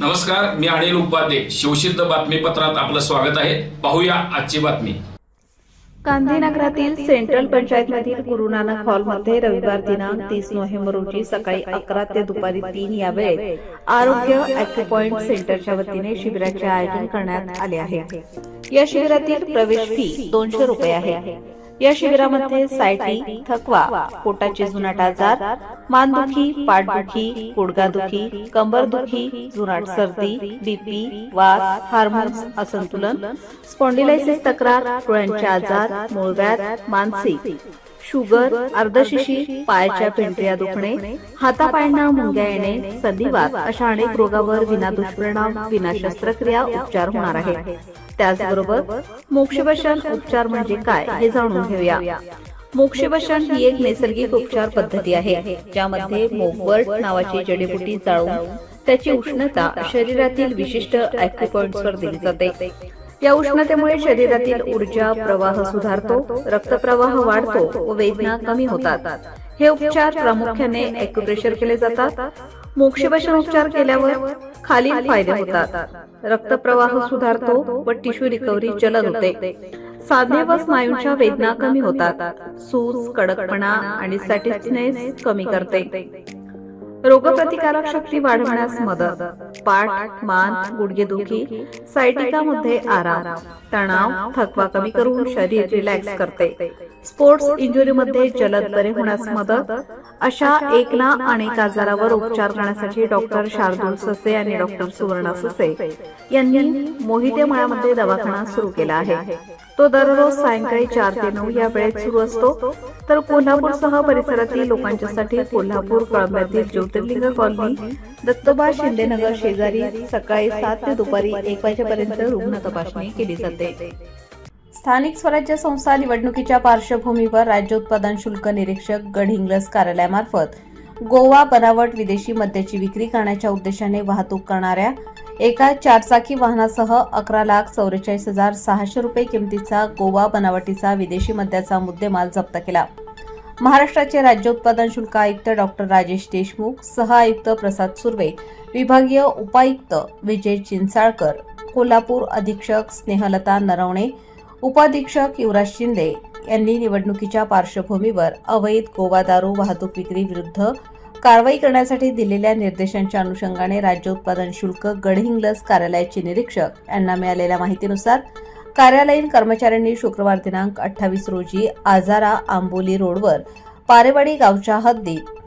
नमस्कार मी अनिल उपाध्ये. शिवसिद्ध बातमीपत्रात आपलं स्वागत आहे. पाहूया आजची बातमी. गांधीनगरातील सेंट्रल पंचायतमधील गुरु नानक हॉलमध्ये रविवार दिनांक तीस नोव्हेंबर रोजी सकाळी अकरा ते दुपारी तीन या वेळेत आरोग्य अॅक्युपॉइंट सेंटरच्या वतीने शिबिराचे आयोजन करण्यात आले आहे. या शिबिरातील प्रवेश फी दोनशे रुपये आहे. या शिबिरामध्ये सायटी थकवा पोटाचे जुनाट आजार मानदुखी पाठदुखी गुडघादुखी कंबरदुखी जुनाट सर्दी बीपी वात हार्मोन्स असंतुलन स्पॉन्डिलायसिस तक्रार डोळ्यांचे आजार मूळव्याध मानसिक. शुगर अर्धशिशी पायाच्या पेंढऱ्या दुखणे हातापायांना मुंग्या येणे संधिवात अशा अनेक रोगावर विना दुष्परिणाम विना शस्त्रक्रिया उपचार होणार आहे. त्याचबरोबर मोक्षवशन उपचार म्हणजे काय हे जाणून घेऊया. मोक्षवशन ही एक नैसर्गिक उपचार पद्धती आहे ज्यामध्ये मोगवर्ट नावाची जडीबुटी जाळून त्याची उष्णता शरीरातील विशिष्ट वर दिली जाते. या उष्णतेमुळे शरीरातील ऊर्जा प्रवाह सुधारतो रक्तप्रवाह वाढतो व वेदना कमी होतात. हे उपचार प्रामुख्याने एक्युप्रेशर केले जातात. मोक्षवशन उपचार केल्यावर खालील फायदे होतात. रक्तप्रवाह सुधारतो व टिश्यू रिकव्हरी जलद होते. साधने व स्नायूंच्या वेदना कमी होतात. सूज कडकपणा आणि सॅटिस्नेस कमी करते. रोगप्रतिकारक शक्ती वाढवण्यास मदत. पाठ मान गुडघेदुखी सायटिकामध्ये आराम तणाव थकवा कमी करून शरीर रिलॅक्स करते. स्पोर्ट्स इंजुरीमध्ये जलद बरे होण्यास मदत. अशा एकला अनेक आजारावर उपचार करण्यासाठी डॉक्टर शार्दूल ससे आणि डॉक्टर सुवर्णा ससे यांनी मोहिते मळ्यामध्ये दवाखाना सुरू केला आहे. तो दररोज सायंकाळी चार ते नऊ या वेळेत सुरू असतो. तर कोल्हापूरसह परिसरातील लोकांच्यासाठी कोल्हापूर कळंब्यातील ज्योतिर्लिंग कॉलनी दत्तोबा शिंदेनगर शेजारी सकाळी सात ते दुपारी एक वाजेपर्यंत रुग्ण तपासणी केली जाते. स्थानिक स्वराज्य संस्था निवडणुकीच्या पार्श्वभूमीवर राज्य उत्पादन शुल्क निरीक्षक गडहिंग्लज कार्यालयामार्फत गोवा बनावट विदेशी मद्याची विक्री करण्याच्या उद्देशाने वाहतूक करणाऱ्या एका चारचाकी वाहनासह अकरा लाख चौवेचाळीस हजार सहाशे रुपये किमतीचा गोवा बनावटीचा विदेशी मद्याचा मुद्देमाल जप्त केला. महाराष्ट्राचे राज्य उत्पादन शुल्क आयुक्त डॉक्टर राजेश देशमुख सह आयुक्त प्रसाद सुर्वे विभागीय उपायुक्त विजय चिंचाळकर कोल्हापूर अधीक्षक स्नेहलता नरवणे उपाधीक्षक युवराज शिंदे यांनी निवडणुकीच्या पार्श्वभूमीवर अवैध गोवा दारू वाहतूक विक्री विरुद्ध कारवाई करण्यासाठी दिलेल्या निर्देशांच्या अनुषंगाने राज्य उत्पादन शुल्क गडहिंग्लज कार्यालयाचे निरीक्षक यांना मिळालेल्या माहितीनुसार कार्यालयीन कर्मचाऱ्यांनी शुक्रवार दिनांक अठ्ठावीस रोजी आजारा आंबोली रोडवर पारेवाडी गावच्या हद्दीत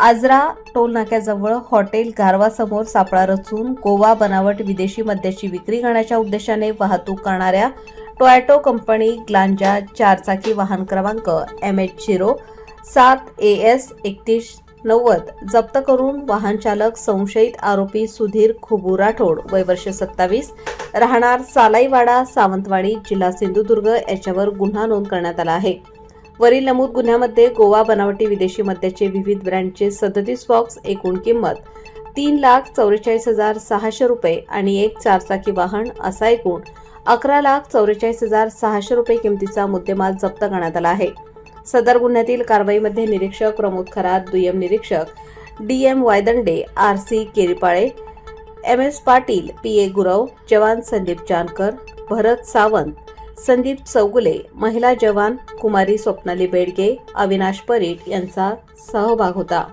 आजरा टोलनाक्याजवळ हॉटेल गारवासमोर सापळा रचून गोवा बनावट विदेशी मद्याची विक्री करण्याच्या उद्देशाने वाहतूक करणाऱ्या टोयॅटो कंपनी ग्लांजा चारचाकी वाहन क्रमांक एम एच झिरो सात ए एस एकतीस नव्वद. जप्त करून वाहन चालक संशयित आरोपी सुधीर खुबू राठोड वय वर्ष सत्तावीस. राहणार सालाईवाडा सावंतवाडी जिल्हा सिंधुदुर्ग याच्यावर गुन्हा नोंद करण्यात आला आहे. वरील नमूद गुन्ह्यामध्ये गोवा बनावटी विदेशी मद्याचे विविध ब्रँडचे सदतीस बॉक्स एकूण किंमत तीन लाख चौवेचाळीस हजार सहाशे रुपये आणि एक चारचाकी वाहन असा एकूण अकरा लाख चौवेचाळीस हजार सहाशे रुपये किमतीचा मुद्देमाल जप्त करण्यात आला आहे. सदर गुन्ह्यातील कारवाईमध्ये निरीक्षक प्रमोद खरात दुय्यम निरीक्षक D M Waydande R C Keripale M S Patil P A Gurav जवान संदीप जानकर भरत सावंत संदीप चौगुले महिला जवान कुमारी स्वप्नाली बेडगे अविनाश परीट यांचा सहभाग होता.